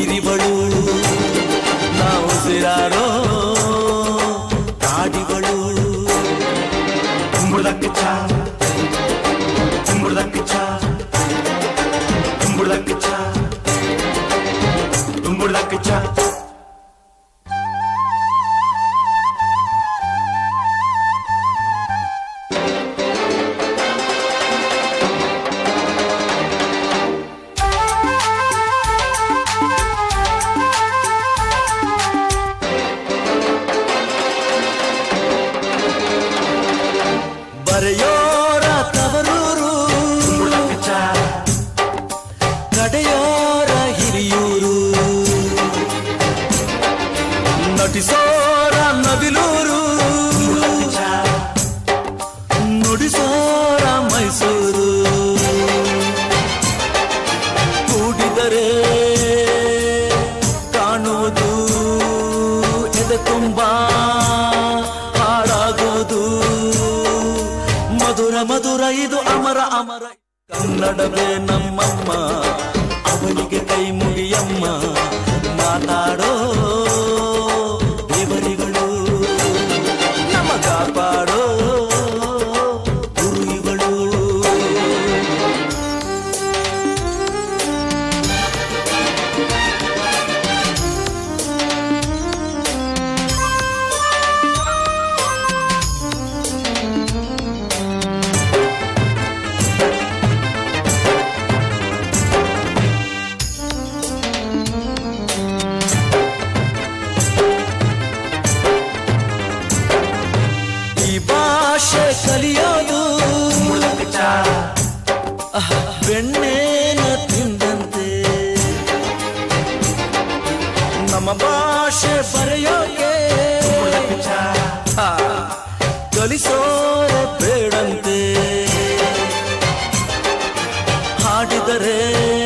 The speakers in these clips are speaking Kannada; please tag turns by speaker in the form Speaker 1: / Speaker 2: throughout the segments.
Speaker 1: ನೀರಿವಳು ನಾವು ಸಿರಾಡೋ ಕಾಡಿಗಳು
Speaker 2: ಕುಂಬಳಕ್ಕಿಚ್ಚ ಕುಂಬಳಕ್ಕಿಚ್ಚ ಕುಂಬಳಕ್ಕಿಚ್ಚ ಕುಂಬಳಕ್ಕಿಚ್ಚ
Speaker 1: ಬರೆಯೋರ ತವರೂರು ನಡೆಯೋರ ಹಿರಿಯೂರು ನಟಿಸೋರ ನವಿಲೂರು. ನುಡಿಸೋರ ಮೈಸೂರು. ಕೂಡಿದರೆ ಕಾಣುವುದು ಎದೆ ತುಂಬ ಕನ್ನಡವೇ ನಮ್ಮಮ್ಮ ಬೆಣ್ಣೇನ ತಿಂದಂತೆ. ನಮ್ಮ ಭಾಷೆ ಬರೆಯೋಕೆ. ಕಲಿಸೋರೆ ಬೇಡಂತೆ. ಹಾಡಿದರೆ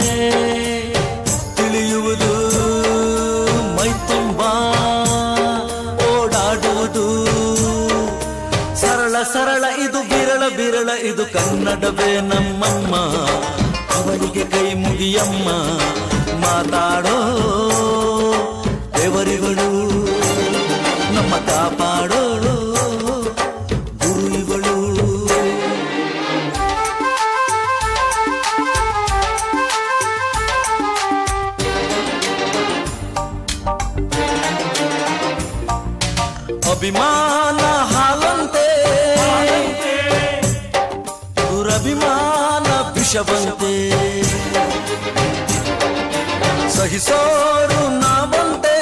Speaker 1: ಸರಳ ಸರಳ, ಇದು ಬಿರಳ ಬಿರಳ ಇದು ಕನ್ನಡವೇ ನಮ್ಮಮ್ಮ. ಅವಳಿಗೆ ಕೈ ಮುಗಿಯಮ್ಮ, ಮಾತಾಡೋ ದೇವರಿಗಳು, ನಮ್ಮ ಕಾಪಾಡೋ ಗುರುಗಳು ಅಭಿಮಾನ ದುರಭಿಮಾನ ವಿಷವಂತೆ. ಸಹಿಸೋರು ನಾವಂತೆ.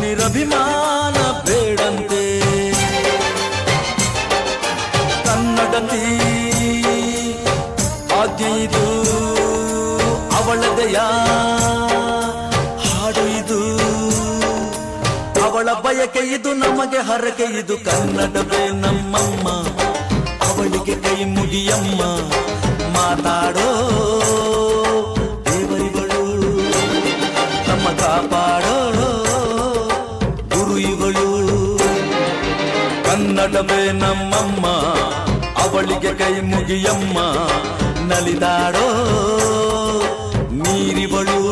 Speaker 1: ನಿರಭಿಮಾನ ಬೇಡಂತೆ. ಕನ್ನಡತಿ ಆಗಿದು ಇದು, ಅವಳದೆಯ ಹಾಡು ಇದು. ಅವಳ ಬಯಕೆ ಇದು, ನಮಗೆ ಹರಕೆ ಇದು ಕನ್ನಡವೇ ನಮ್ಮಮ್ಮ. ಅವಳಿಗೆ ಕೈ ಮುಗಿಯಮ್ಮ, ಮಾತಾಡೋ ದೇವರಿಗಳು. ನಮ್ಮ ಕಾಪಾಡೋ ಗುರು ಇವಳು ಕನ್ನಡವೇ ನಮ್ಮಮ್ಮ, ಅವಳಿಗೆ ಕೈ ಮುಗಿಯಮ್ಮ, ನಲಿದಾಡೋ ನೀರಿವಳು.